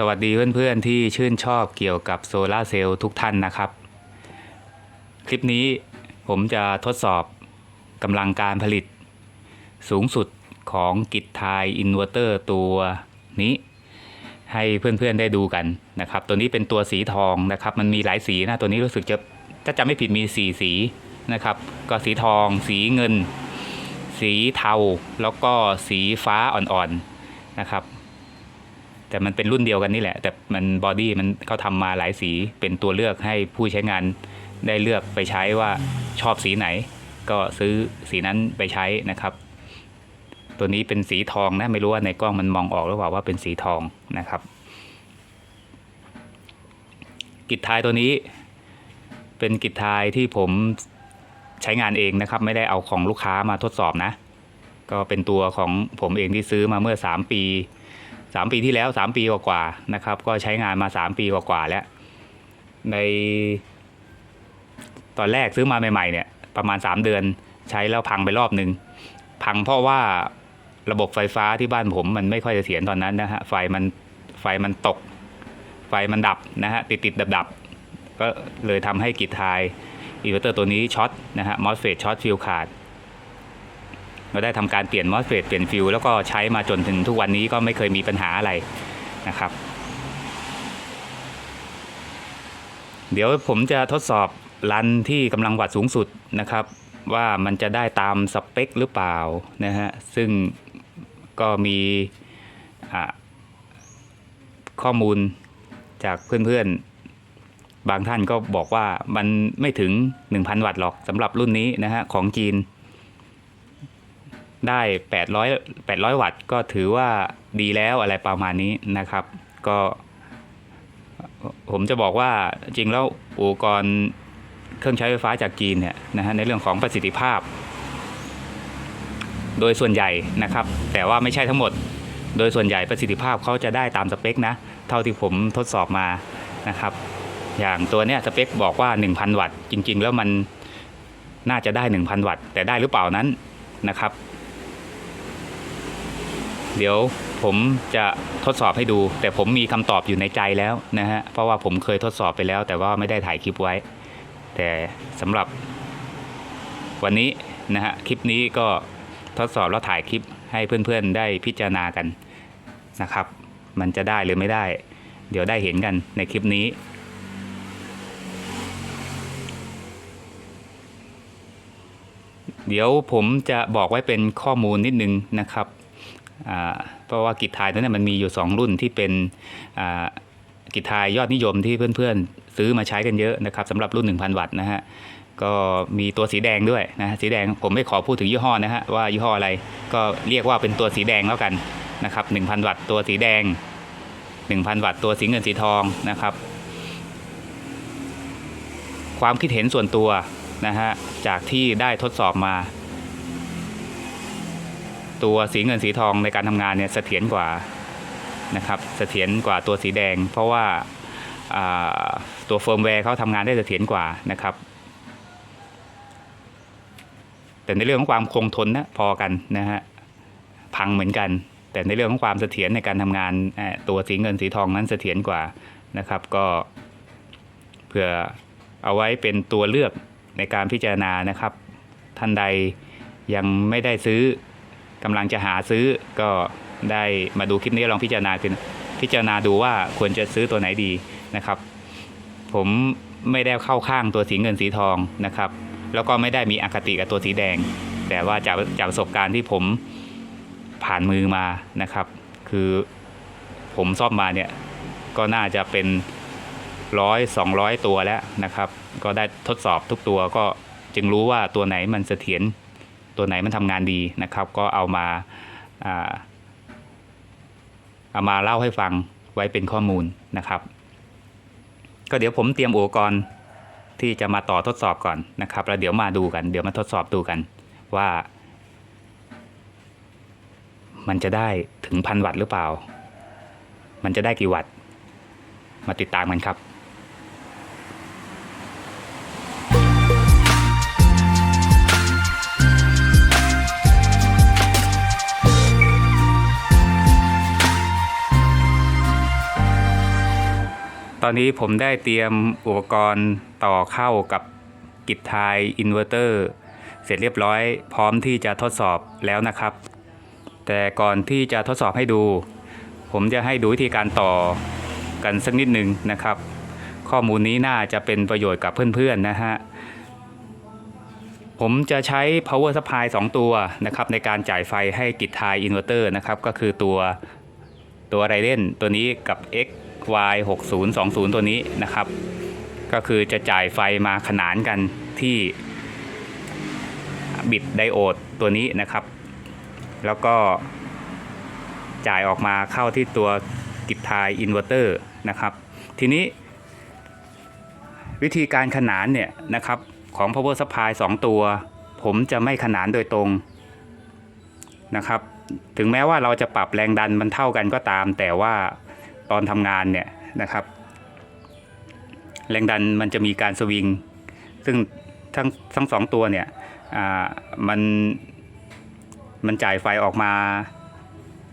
สวัสดีเพื่อนๆที่ชื่นชอบเกี่ยวกับโซลาเซลล์ทุกท่านนะครับ คลิปนี้ผมจะทดสอบกำลังการผลิต สูงสุดของกิจทายอินเวอร์เตอร์ตัวนี้ ให้เพื่อนๆได้ดูกันนะครับ ตัวนี้เป็นตัวสีทองนะครับ มันมีหลายสีนะ ตัวนี้รู้สึกจะถ้าจำไม่ผิดมีสีสีนะครับ ก็สีทอง สีเงิน สีเทา แล้วก็สีฟ้าอ่อนๆนะครับ แต่มันเป็นรุ่นเดียวกันนี่แหละ แต่มันบอดี้มันเขาทำมาหลายสีเป็นตัวเลือกให้ผู้ใช้งานได้เลือกไปใช้ว่าชอบสีไหน ก็ซื้อสีนั้นไปใช้นะครับ ตัวนี้เป็นสีทองนะไม่รู้ว่าในกล้องมันมองออกหรือเปล่าว่าเป็นสีทองนะครับ กิจทายตัวนี้ เป็นกิจทายที่ผมใช้งานเองนะครับ ไม่ได้เอาของลูกค้ามาทดสอบนะ ก็เป็นตัวของผมเองที่ซื้อมาเมื่อ 3 ปี 3 ปีที่แล้ว 3 ปีกว่าๆนะครับ ก็ใช้งานมา 3 ปีกว่าๆแล้ว ใน ตอนแรกซื้อมาใหม่ๆเนี่ย ประมาณ 3 เดือนใช้แล้วพังไปรอบหนึ่งพังเพราะว่าระบบไฟฟ้าที่บ้านผมมันไม่ค่อยจะเสียนตอนนั้นนะฮะไฟมันไฟมันตก ไฟมันดับนะฮะติดติดดับดับก็เลยทำให้กิจทายอินเวอร์เตอร์ตัวนี้ช็อตนะฮะมอสเฟตช็อตฟิลขาด เราได้ทำการเปลี่ยนมอสเฟตเปลี่ยนฟิลแล้วก็ใช้มาจนถึงทุกวันนี้ก็ไม่เคยมีปัญหาอะไรนะครับ เดี๋ยวผมจะทดสอบรันที่กำลังวัดสูงสุดนะครับ ว่ามันจะได้ตามสเปคหรือเปล่านะฮะซึ่งก็มีข้อมูลจากเพื่อนๆ บางท่านก็บอกว่ามันไม่ถึง 1,000 วัตต์หรอกสำหรับรุ่นนี้นะฮะของจีน ได้ 800 800 วัตต์ ก็ถือว่าดีแล้วอะไรประมาณนี้นะครับ ก็ ผมจะบอกว่าจริงแล้วอุปกรณ์เครื่องใช้ไฟฟ้าจากจีนเนี่ยนะฮะในเรื่องของประสิทธิภาพ โดยส่วนใหญ่นะครับ แต่ว่าไม่ใช่ทั้งหมด โดยส่วนใหญ่ประสิทธิภาพเขาจะได้ตามสเปคนะ เท่าที่ผมทดสอบมานะครับ อย่างตัวเนี้ยสเปคบอกว่า 1,000 วัตต์ จริง ๆ แล้วมันน่าจะได้ 1,000 วัตต์ แต่ได้หรือเปล่านั้นนะครับ เดี๋ยวผมจะทดสอบให้ดู แต่ผมมีคำตอบอยู่ในใจแล้วนะฮะ เพราะว่าผมเคยทดสอบไปแล้ว แต่ว่าไม่ได้ถ่ายคลิปไว้ แต่สำหรับวันนี้นะฮะคลิปนี้ก็ทดสอบแล้วถ่ายคลิปให้เพื่อนๆได้พิจารณากันนะครับ มันจะได้หรือไม่ได้ เดี๋ยวได้เห็นกันในคลิปนี้เดี๋ยวผมจะบอกไว้เป็นข้อมูลนิดนึงนะครับ เพราะว่ากิจทายนั้นเนยมันมีอยู่ 2 รุ่นที่เป็นกิจทายยอดนิยมที่เพื่อนๆ ซื้อมาใช้กันเยอะนะครับสำหรับรุ่น 1,000 วัตต์นะฮะก็มีตัวสีแดงด้วยนะฮะสีแดงผมไม่ขอพูดถึงยี่ห้อนะฮะว่ายี่ห้ออะไรก็เรียกว่าเป็นตัวสีแดงแล้วกันนะครับ1,000 วัตต์ตัวสีแดง 1,000 วัตต์ตัวสีเงินสีทองนะครับ ความคิดเห็นส่วนตัวนะฮะจากที่ได้ทดสอบมา ตัวสีเงินสีทองในการทำงานเนี่ยเสถียรกว่านะครับเสถียรกว่าตัวสีแดง เพราะว่าตัวเฟิร์มแวร์เขาทำงานได้เสถียรกว่านะครับ แต่ในเรื่องของความคงทนนะพอกันนะฮะพังเหมือนกัน แต่ในเรื่องของความเสถียรในการทำงานตัวสีเงินสีทองนั้นเสถียรกว่านะครับ ก็เพื่อเอาไว้เป็นตัวเลือกในการพิจารณานะครับ ท่านใดยังไม่ได้ซื้อ กำลังจะหาซื้อก็ได้มาดูคลิปนี้ลองพิจารณาคือพิจารณาดูว่าควรจะซื้อตัวไหนดีนะครับ ผมไม่ได้เข้าข้างตัวสีเงินสีทองนะครับ แล้วก็ไม่ได้มีอคติกับตัวสีแดง แต่ว่าจากจากประสบการณ์ที่ผมผ่านมือมานะครับ คือผมซ่อมมาเนี่ยก็น่าจะเป็นร้อยสองร้อยตัวแล้วนะครับ ก็ได้ทดสอบทุกตัวก็จึงรู้ว่าตัวไหนมันเสถียร ตัวไหนมันทำงานดีนะครับ ก็เอามาอ่าเอามาเล่าให้ฟังไว้เป็นข้อมูลนะครับ ก็เดี๋ยวผมเตรียมอุปกรณ์ที่จะมาต่อทดสอบก่อนนะครับ แล้วเดี๋ยวมาดูกัน เดี๋ยวมาทดสอบดูกันว่า มันจะได้ถึงพันวัตต์หรือเปล่า มันจะได้กี่วัตต์ มาติดตามกันครับ ตอนนี้ผมได้เตรียมอุปกรณ์ต่อเข้ากับกิจทายอินเวอร์เตอร์เสร็จเรียบร้อยพร้อมที่จะทดสอบแล้วนะครับ แต่ก่อนที่จะทดสอบให้ดู ผมจะให้ดูวิธีการต่อกันสักนิดหนึ่งนะครับ ข้อมูลนี้น่าจะเป็นประโยชน์กับเพื่อนๆนะฮะผมจะใช้ power supply 2 ตัวนะครับในการจ่ายไฟให้กิจทายอินเวอร์เตอร์นะครับก็คือตัวตัวไรเดนตัวนี้กับ x y 6 0 2 0 ตัวนี้นะครับ ก็คือจะจ่ายไฟมาขนานกันที่บิตไดโอดตัวนี้นะครับ แล้วก็จ่ายออกมาเข้าที่ตัวกิจทายอินเวอร์เตอร์นะครับ ทีนี้ วิธีการขนานเนี่ยนะครับของ power supply 2 ตัว ผมจะไม่ขนานโดยตรงนะครับ ถึงแม้ว่าเราจะปรับแรงดันมันเท่ากันก็ตาม แต่ว่า ตอนทำงานเนี่ยนะครับ แรงดันมันจะมีการสวิง ซึ่งทั้งทั้งสองตัวเนี่ยมันมันจ่ายไฟออกมา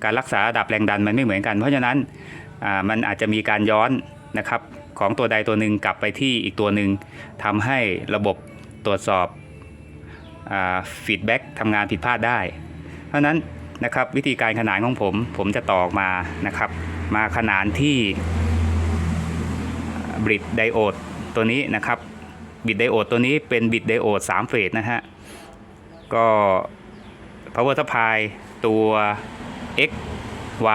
การรักษาระดับแรงดันมันไม่เหมือนกัน เพราะฉะนั้นมันอาจจะมีการย้อนนะครับของตัวใดตัวหนึ่งกลับไปที่อีกตัวหนึ่งทำให้ระบบตรวจสอบฟีดแบ็กทำงานผิดพลาดได้ เพราะฉะนั้นนะครับวิธีการขนานของผมผมจะต่อออกมานะครับ มาขนานที่บิดไดโอดตัวนี้นะครับบิดไดโอดตัวนี้เป็นบิดไดโอด3เฟสนะฮะ ก็ power supply ตัว x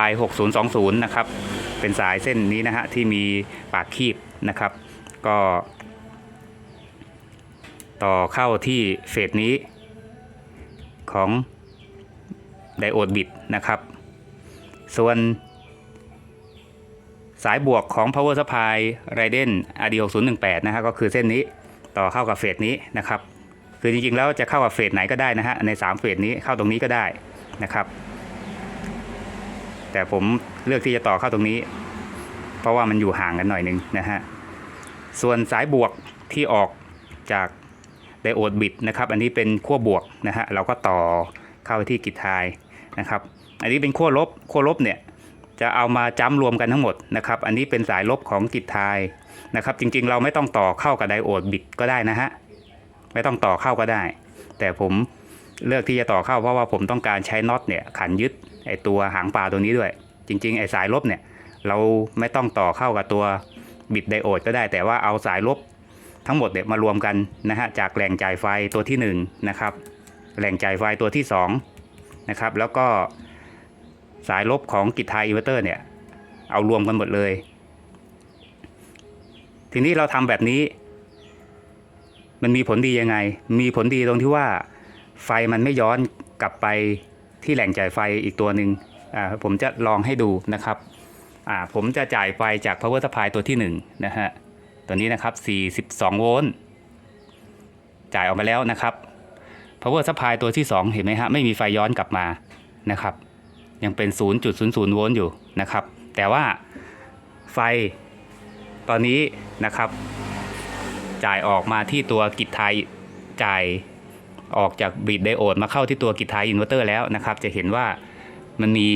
y 6 0 2 0นะครับ เป็นสายเส้นนี้นะฮะ ที่มีปากคีบนะครับ ก็ ต่อเข้าที่เฟสนี้ของไดโอดบิดนะครับ ส่วน สายบวกของ power supply Raiden RD 6018นะฮะก็คือเส้นนี้ต่อเข้ากับเฟสนี้นะครับคือจริงๆแล้วจะเข้ากับเฟสไหนก็ได้นะฮะใน 3 เฟสนี้เข้าตรงนี้ก็ได้นะครับ แต่ผมเลือกที่จะต่อเข้าตรงนี้ เพราะว่ามันอยู่ห่างกันหน่อยหนึงนะฮะส่วนสายบวกที่ออกจากไดโอดบิดนะครับ อันนี้เป็นขั้วบวกนะฮะเราก็ต่อเข้าไปที่กิจทายนะครับ อันนี้เป็นขั้วลบขั้วลบเนี่ย จะเอามาจ้ำรวมกันทั้งหมดนะครับ อันนี้เป็นสายลบของกิจทายนะครับ จริงๆ เราไม่ต้องต่อเข้ากับไดโอดบิดก็ได้นะฮะ ไม่ต้องต่อเข้าก็ได้ แต่ผมเลือกที่จะต่อเข้าเพราะว่าผมต้องการใช้น็อตเนี่ยขันยึดไอตัวหางปลาตัวนี้ด้วย จริง ๆ ไอสายลบเนี่ยเราไม่ต้องต่อเข้ากับตัวบิดไดโอดก็ได้ แต่ว่าเอาสายลบทั้งหมดเนี่ยมารวมกันนะฮะจากแหล่งจ่ายไฟตัวที่1นงนะครับแหล่งจ่ายไฟตัวที่2นะครับแล้วก็ สายลบของกิจไทยอินเวอร์เตอร์เนี่ย เอารวมกันหมดเลย ทีนี้เราทำแบบนี้ มันมีผลดียังไง มีผลดีตรงที่ว่า ไฟมันไม่ย้อนกลับไปที่แหล่งจ่ายไฟอีกตัวหนึ่งอ่าผมจะลองให้ดูนะครับอ่าผมจะจ่ายไฟจาก power supply ตัวที่1นงนะฮะ ตัวนี้นะครับ 42 โวลต์ จ่ายออกมาแล้วนะครับ power supply ตัวที่ 2 เห็นไหมฮะ ไม่มีไฟย้อนกลับมานะครับ ยังเป็น 0.00 โวลต์อยู่นะครับ แต่ว่าไฟตอนนี้นะครับ จ่ายออกมาที่ตัวกิจไทยจ่ายออกจากบีดไดโอดมาเข้าที่ตัวกิจไทยอินเวอร์เตอร์แล้วนะครับ จะเห็นว่ามันมี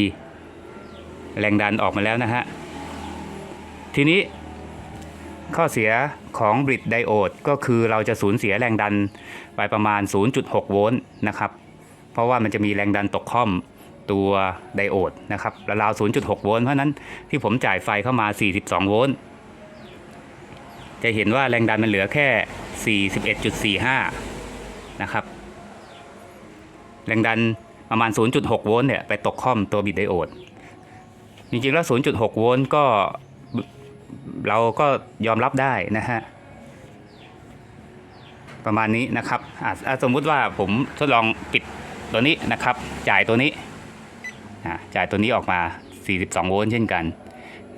แรงดันออกมาแล้วนะฮะ ทีนี้ข้อเสียของบริดไดโอดก็คือเราจะสูญเสียแรงดันไปประมาณ 0.6 โวลต์นะครับ เพราะว่ามันจะมีแรงดันตกค่อม ตัวไดโอดนะครับราวๆ0.6 โวลต์เพราะนั้นที่ผมจ่ายไฟเข้ามา 42 โวลต์จะเห็นว่าแรงดันมันเหลือแค่ 41.45 นะครับ แรงดันประมาณ 0.6 โวลต์เนี่ยไปตกค่อมตัวบิดไดโอด จริงๆแล้ว 0.6 โวลต์ก็เราก็ยอมรับได้นะฮะ ประมาณนี้นะครับ สมมุติว่าผมทดลองปิดตัวนี้นะครับ จ่ายตัวนี้ อะจ่ายตัวนี้ออกมา 42 โวลต์เช่นกัน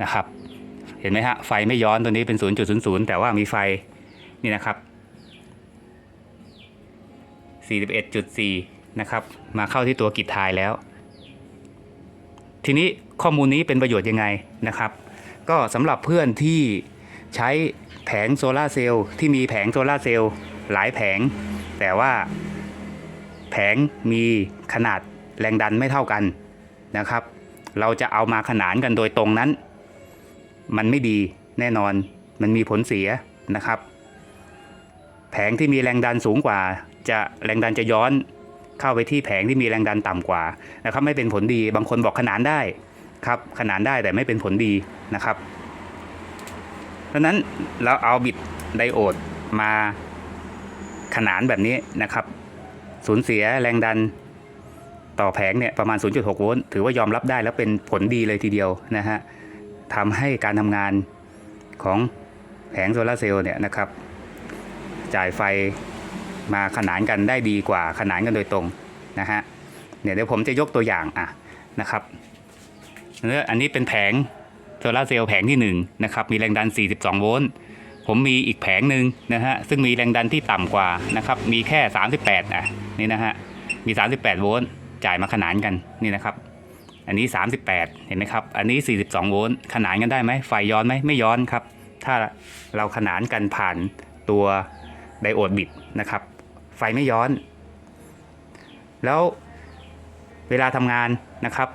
นะครับ เห็นไหมฮะไฟไม่ย้อนตัวนี้เป็น 0.00 แต่ว่ามีไฟนี่นะครับ 41.4 นะครับ มาเข้าที่ตัวกิจทายแล้ว ทีนี้ข้อมูลนี้เป็นประโยชน์ยังไงนะครับ ก็สำหรับเพื่อนที่ใช้แผงโซลาร์เซลล์ที่มีแผงโซลาร์เซลล์หลายแผง แต่ว่าแผงมีขนาดแรงดันไม่เท่ากัน นะครับ เราจะเอามาขนานกันโดยตรงนั้น มันไม่ดีแน่นอนมันมีผลเสียนะครับ แผงที่มีแรงดันสูงกว่า จะแรงดันจะย้อนเข้าไปที่แผงที่มีแรงดันต่ำกว่านะครับ ไม่เป็นผลดีบางคนบอกขนานได้ครับขนานได้แต่ไม่เป็นผลดีนะครับดังนั้นเราเอาบิดไดโอดมาขนานแบบนี้นะครับ สูญเสียแรงดัน ต่อแผงเนี่ยประมาณ 0.6 โวลต์ถือว่ายอมรับได้แล้วเป็นผลดีเลยทีเดียวนะฮะทำให้การทำงานของแผงโซลาร์เซลล์เนี่ยนะครับ จ่ายไฟมาขนานกันได้ดีกว่าขนานกันโดยตรงนะฮะเนี่ยเดี๋ยวผมจะยกตัวอย่างอะนะครับเนื้ออันนี้เป็นแผงโซลาร์เซลล์แผงที่1นะครับมีแรงดัน 42 โวลต์ผมมีอีกแผงหนึ่งนะฮะซึ่งมีแรงดันที่ต่ำกว่านะครับมีแค่ 38อะนี่นะฮะมี 38 โวลต์ จ่ายมาขนานกันนี่นะครับ อันนี้ 38 เห็นไหมครับ อันนี้ 42 โวลต์ขนานกันได้ไหมไฟย้อนไหมไม่ย้อนครับ ถ้าเราขนานกันผ่านตัวไดโอดบิดนะครับ ไฟไม่ย้อน แล้วเวลาทำงานนะครับ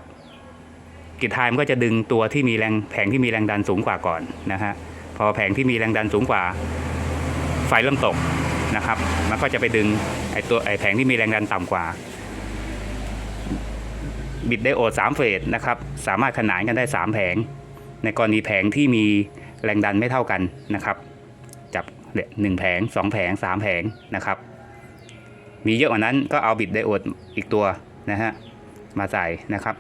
กิจไทม์ก็จะดึงตัวที่มีแรงแผงที่มีแรงดันสูงกว่าก่อนนะฮะพอแผงที่มีแรงดันสูงกว่า ไฟเริ่มตกนะครับ มันก็จะไปดึงไอตัวไอแผงที่มีแรงดันต่ำกว่า บิดไดโอด3เฟสนะครับสามารถขนานกันได้ 3 แผง ในกรณีแผงที่มีแรงดันไม่เท่ากันนะครับ จับเนี่ยหนึ่งแผงสองแผงสามแผงนะครับ มีเยอะกว่านั้นก็เอาบิดไดโอดอีกตัวนะฮะมาใส่นะครับ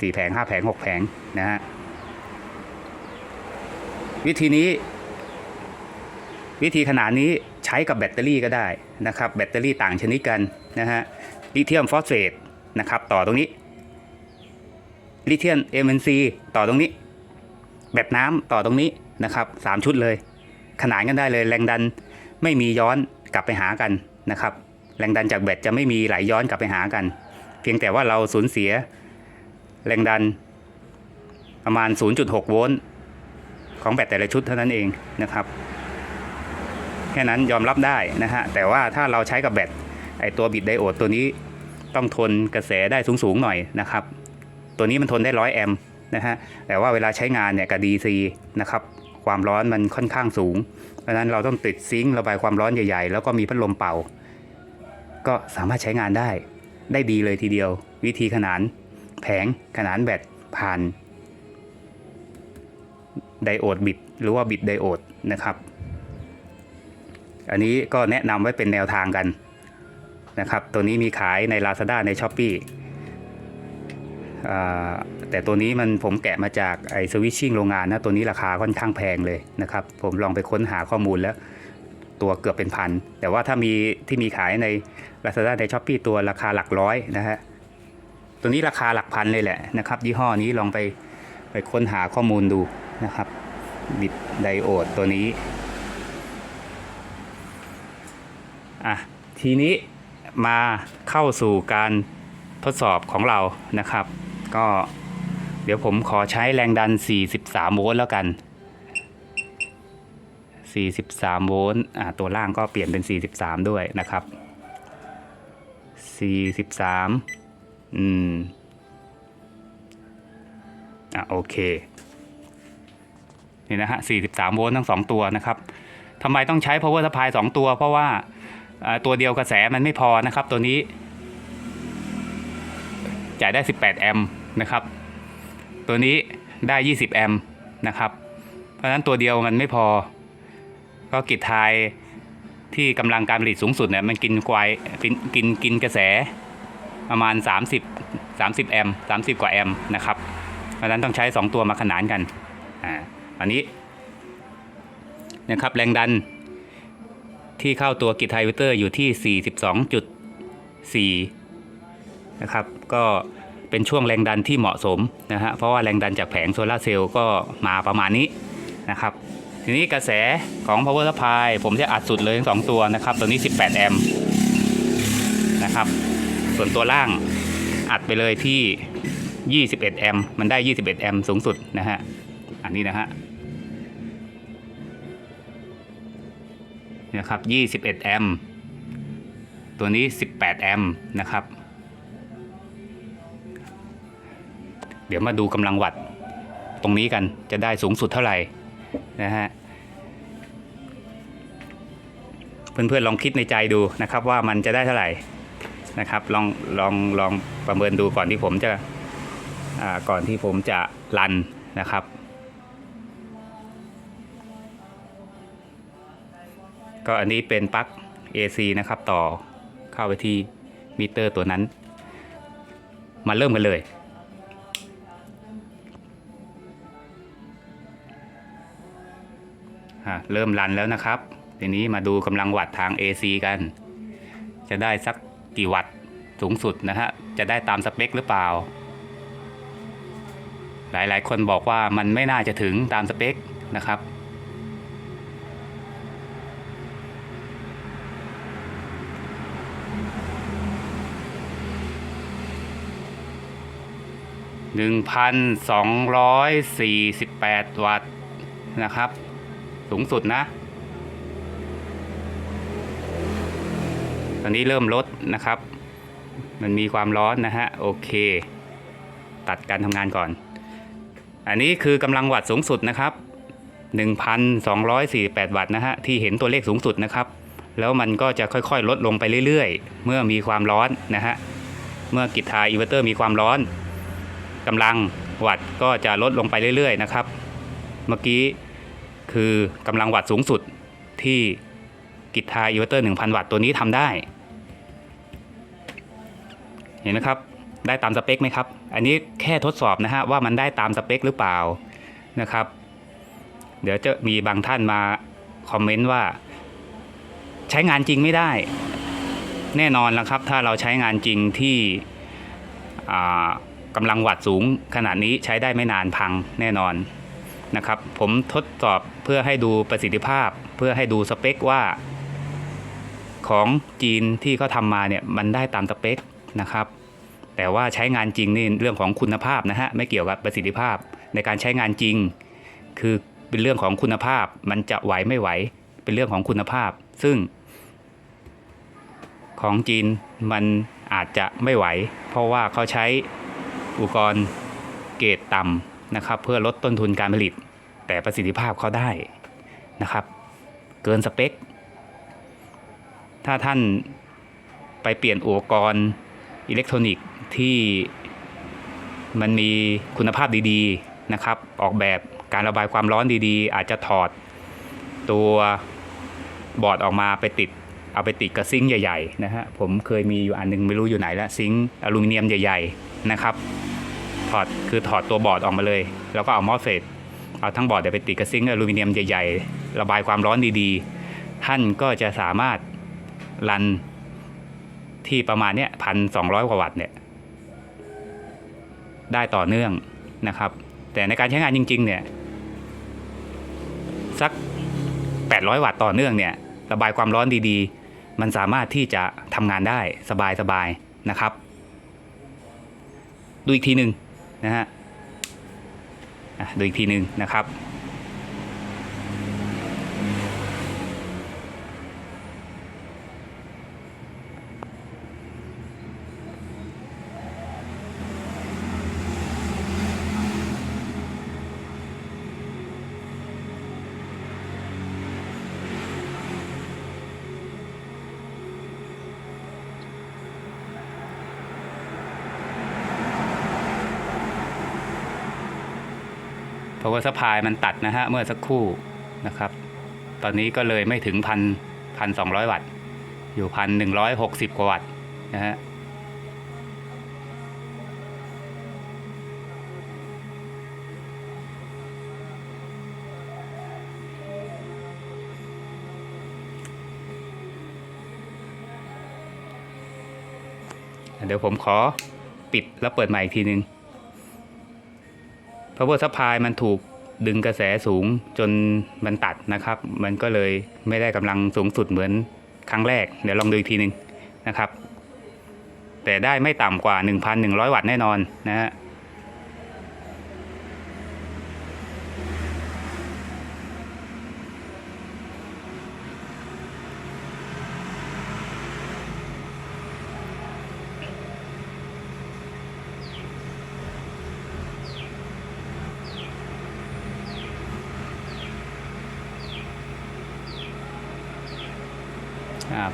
สี่แผงห้าแผงหกแผงนะฮะวิธีนี้ วิธีขนาดนี้ใช้กับแบตเตอรี่ก็ได้นะครับ แบตเตอรี่ต่างชนิดกันนะฮะลิเธียมฟอสเฟตนะครับ ต่อตรงนี้ ลิเธียม MNC ต่อตรงนี้ แบตน้ำต่อตรงนี้นะครับสามชุดเลย ขนานกันได้เลยแรงดันไม่มีย้อนกลับไปหากันนะครับ แรงดันจากแบตจะไม่มีไหลย้อนกลับไปหากัน เพียงแต่ว่าเราสูญเสีย แรงดันประมาณ 0.6 โวลต์ของแบตแต่ละชุดเท่านั้นเองนะครับ แค่นั้นยอมรับได้นะฮะ แต่ว่าถ้าเราใช้กับแบตไอตัวบิดไดโอดตัวนี้ต้องทนกระแสได้สูงๆหน่อยนะครับ ตัวนี้มันทนได้ร้อยแอมป์นะฮะแต่ว่าเวลาใช้งานเนี่ยกับ DC นะครับความร้อนมันค่อนข้างสูงเพราะนั้นเราต้องติดซิงค์ระบายความร้อนใหญ่ๆ แล้วก็มีพัดลมเป่า ก็สามารถใช้งานได้ ได้ดีเลยทีเดียว วิธีขนานแผงขนานแบตผ่านไดโอดบิดหรือว่าบิดไดโอดนะครับ อันนี้ก็แนะนำไว้เป็นแนวทางกันนะครับ ตัวนี้มีขายใน Lazada ใน s h อ p e e แต่ตัวนี้มันผมแกะมาจากไอ้สวิตชิ่งโรงงานนะตัวนี้ราคาค่อนข้างแพงเลยนะครับ ผมลองไปค้นหาข้อมูลแล้ว ตัวเกือบเป็นพัน แต่ว่าถ้ามีที่มีขายใน Lazada ใน s h อ p e e ตัวราคาหลักร้อยนะฮะตัวนี้ราคาหลักพันเลยแหละนะครับ ยี่ห้อนี้ลองไปไปค้นหาข้อมูลดูนะครับ บิดไดโอดตัวนี้อะทีนี้มาเข้าสู่การทดสอบของเรานะครับ ก็เดี๋ยวผมขอใช้แรงดัน 43 โวลต์แล้วกัน 43 โวลต์อะตัวล่างก็เปลี่ยนเป็น 43 ด้วยนะครับ 43 อืม อะโอเค นี่นะฮะ 43 โวลต์ทั้ง 2 ตัวนะครับทำไมต้องใช้ power supply 2 ตัว เพราะว่าตัวเดียวกระแสมันไม่พอนะครับ ตัวนี้ จ่ายได้ 18 แอมป์ นะครับ ตัวนี้ได้ 20 แอมป์นะครับ เพราะฉะนั้นตัวเดียวมันไม่พอ ก็กิจทายที่กำลังการผลิตสูงสุดเนี่ยมันกินควายกินกินกินกระแสประมาณ 30 30 แอมป์30 กว่าแอมป์นะครับ เพราะฉะนั้นต้องใช้ 2 ตัวมาขนานกันอ่าอันนี้นะครับแรงดันที่เข้าตัวกิจไทวิเตอร์อยู่ที่ 42.4 นะครับ ก็ เป็นช่วงแรงดันที่เหมาะสมนะฮะเพราะว่าแรงดันจากแผงโซลาเซลล์ก็มาประมาณนี้นะครับทีนี้กระแสของ power supply ผมจะอัดสุดเลยทั้งสองตัวนะครับตัวนี้ 18 แอมป์นะครับ ส่วนตัวล่างอัดไปเลยที่ 21 แอมป์มันได้ 21 แอมป์สูงสุดนะฮะอันนี้นะฮะนี่นะครับ 21 แอมป์ตัวนี้ 18 แอมป์นะครับ เดี๋ยวมาดูกำลังวัตต์ตรงนี้กันจะได้สูงสุดเท่าไหร่นะฮะเพื่อนๆลองคิดในใจดูนะครับว่ามันจะได้เท่าไหร่นะครับลองลองลองประเมินดูก่อนที่ผมจะก่อนที่ผมจะรันนะครับก็อันนี้เป็นปลั๊ก AC นะครับต่อเข้าไปที่มิเตอร์ตัวนั้น มาเริ่มกันเลย อะเริ่มรันแล้วนะครับ ทีนี้มาดูกำลังวัตต์ทาง AC กัน จะได้สักกี่วัตต์สูงสุดนะฮะ จะได้ตามสเปคหรือเปล่า หลายๆ คนบอกว่ามันไม่น่าจะถึงตามสเปคนะครับ1,248 วัตต์นะครับ สูงสุดนะ ตอนนี้เริ่มลดนะครับ มันมีความร้อนนะฮะ โอเค ตัดการทำงานก่อน อันนี้คือกำลังวัตต์สูงสุดนะครับ 1,248 วัตต์นะฮะ ที่เห็นตัวเลขสูงสุดนะครับ แล้วมันก็จะค่อยๆ ลดลงไปเรื่อยๆ เมื่อมีความร้อนนะฮะ เมื่อกิจทาอินเวอร์เตอร์มีความร้อนกำลังวัตต์ก็จะลดลงไปเรื่อยๆนะครับ เมื่อกี้ คือกำลังวัตต์สูงสุดที่กิทายอิเวอร์เตอร์ 1,000 วัตต์ตัวนี้ทำได้ เห็นไหมครับ ได้ตามสเปคไหมครับ อันนี้แค่ทดสอบนะฮะว่ามันได้ตามสเปคหรือเปล่านะครับ เดี๋ยวจะมีบางท่านมาคอมเมนต์ว่า ใช้งานจริงไม่ได้ แน่นอนแล้วครับ ถ้าเราใช้งานจริงที่กำลังวัตต์สูงขนาดนี้ใช้ได้ไม่นานพังแน่นอน นะครับ ผมทดสอบเพื่อให้ดูประสิทธิภาพ เพื่อให้ดูสเปคว่า ของจีนที่เขาทำมาเนี่ยมันได้ตามสเปคนะครับ แต่ว่าใช้งานจริงนี่เรื่องของคุณภาพนะฮะไม่เกี่ยวกับประสิทธิภาพในการใช้งานจริง คือเป็นเรื่องของคุณภาพ มันจะไหวไม่ไหว เป็นเรื่องของคุณภาพ ซึ่ง ของจีนมันอาจจะไม่ไหว เพราะว่าเขาใช้อุปกรณ์เกรดต่ำ นะครับเพื่อลดต้นทุนการผลิต แต่ประสิทธิภาพเขาได้นะครับ เกินสเปค ถ้าท่านไปเปลี่ยนอุปกรณ์อิเล็กทรอนิกส์ที่มันมีคุณภาพดีๆนะครับ ออกแบบการระบายความร้อนดีๆ อาจจะถอดตัวบอร์ดออกมาไปติดเอาไปติดกับซิงค์ใหญ่ๆนะฮะผมเคยมีอยู่อันหนึงไม่รู้อยู่ไหนละซิงค์อลูมิเนียมใหญ่ ๆ นะครับ คือถอดตัวบอร์ดออกมาเลย แล้วก็เอามอสเฟตเอาทั้งบอร์ดเนี่ยไปติดกับซิงค์อลูมิเนียมใหญ่ๆ ระบายความร้อนดีๆ ท่านก็จะสามารถรันที่ประมาณเนี้ยพันสองร้อยกว่าวัตต์เนี่ยได้ต่อเนื่องนะครับ แต่ในการใช้งานจริง ๆ เนี่ย สัก 800 วัตต์ต่อเนื่องเนี่ย ระบายความร้อนดีๆ มันสามารถที่จะทำงานได้สบายๆนะครับ ดูอีกทีหนึ่ง นะฮะดูอีกทีหนึ่งนะครับ เพราะว่าสปายมันตัดนะฮะเมื่อสักครู่นะครับ ตอนนี้ก็เลยไม่ถึงพันพันสองร้อยวัตต์ อยู่พันหนึ่งร้อยหกสิบกว่าวัตต์นะฮะเดี๋ยวผมขอปิดแล้วเปิดใหม่อีกทีนึง power supply มันถูก ดึงกระแสสูงจนมันตัดนะครับ มันก็เลยไม่ได้กำลังสูงสุดเหมือนครั้งแรก เดี๋ยวลองดูอีกทีหนึ่งนะครับ แต่ได้ไม่ต่ำกว่า 1,100 วัตต์แน่นอนนะฮะ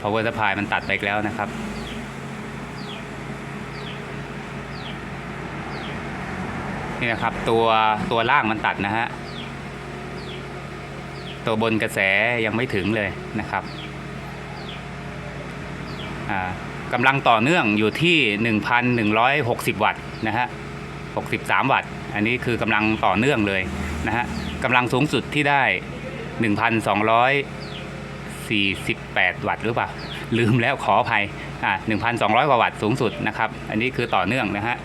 power supply มันตัดไปแล้วนะครับ นี่นะครับตัวตัวล่างมันตัดนะฮะ ตัวบนกระแสยังไม่ถึงเลยนะครับกำลังต่อเนื่องอยู่ที่ 1,160 วัตต์นะฮะ 63 วัตต์ อันนี้คือกำลังต่อเนื่องเลยนะฮะกำลังสูงสุดที่ได้ 1,248 วัตต์หรือเปล่า ลืมแล้วขออภัยอ่า1,200 กว่าวัตต์สูงสุดนะครับ อันนี้คือต่อเนื่องนะฮะ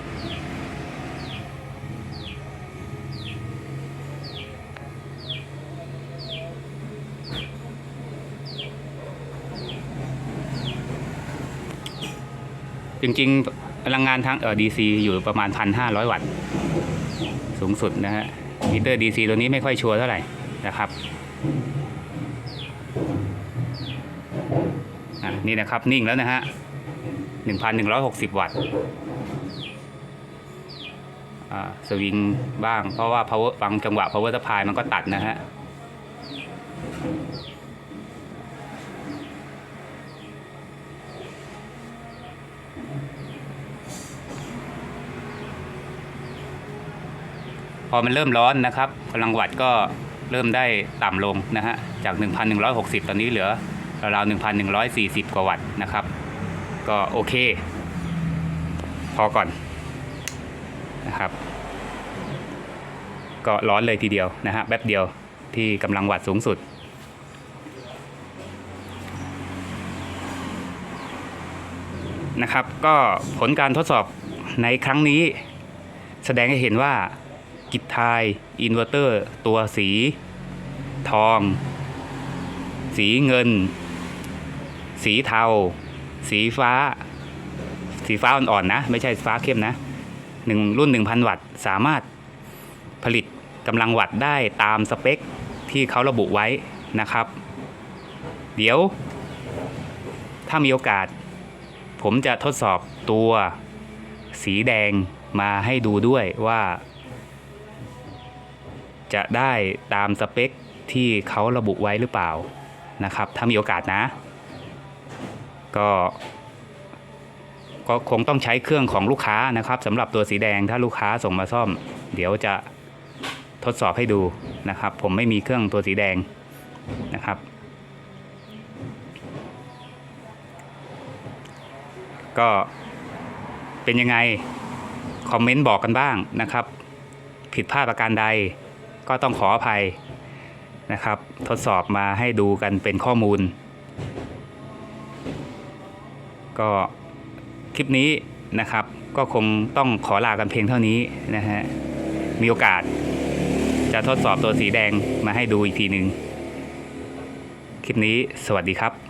จริงๆพลังงานทางเอ่อ DC อยู่ประมาณ 1,500 วัตต์ สูงสุดนะฮะมิเตอร์ DC ตัวนี้ไม่ค่อยชัวร์เท่าไหร่นะครับอะ นี่นะครับนิ่งแล้วนะฮะ1,160 วัตต์อ่าสวิงบ้าง เพราะว่า power ฟังจังหวะ power supply มันก็ตัดนะฮะพอมันเริ่มร้อนนะครับพลังวัตต์ก็เริ่มได้ต่ำลงนะฮะจาก 1,160 ตอนนี้เหลือ ราวๆ1,140 กว่าวัตต์นะครับ ก็โอเค พอก่อนนะครับ ก็ร้อนเลยทีเดียวนะฮะแป๊บเดียวที่กำลังวัตต์สูงสุดนะครับก็ผลการทดสอบในครั้งนี้ แสดงให้เห็นว่ากิจทายอินเวอร์เตอร์ ตัวสี ทอง สีเงิน สีเทา สีฟ้า สีฟ้าอ่อนๆนะ ไม่ใช่ฟ้าเข้มนะหนึ่งรุ่น 1,000 วัตต์ สามารถผลิตกำลังวัตต์ได้ตามสเปคที่เขาระบุไว้นะครับ เดี๋ยว ถ้ามีโอกาส ผมจะทดสอบตัวสีแดงมาให้ดูด้วยว่า จะได้ตามสเปคที่เขาระบุไว้หรือเปล่านะครับ ถ้ามีโอกาสนะ ก็ก็คงต้องใช้เครื่องของลูกค้านะครับสำหรับตัวสีแดงถ้าลูกค้าส่งมาซ่อม เดี๋ยวจะทดสอบให้ดูนะครับ ผมไม่มีเครื่องตัวสีแดงนะครับ ก็เป็นยังไง คอมเมนต์บอกกันบ้างนะครับ ผิดพลาดประการใดก็ต้องขออภัยนะครับ ทดสอบมาให้ดูกันเป็นข้อมูล ก็คลิปนี้นะครับ ก็คงต้องขอลากันเพียงเท่านี้นะฮะมีโอกาส จะทดสอบตัวสีแดงมาให้ดูอีกทีหนึ่งคลิปนี้สวัสดีครับ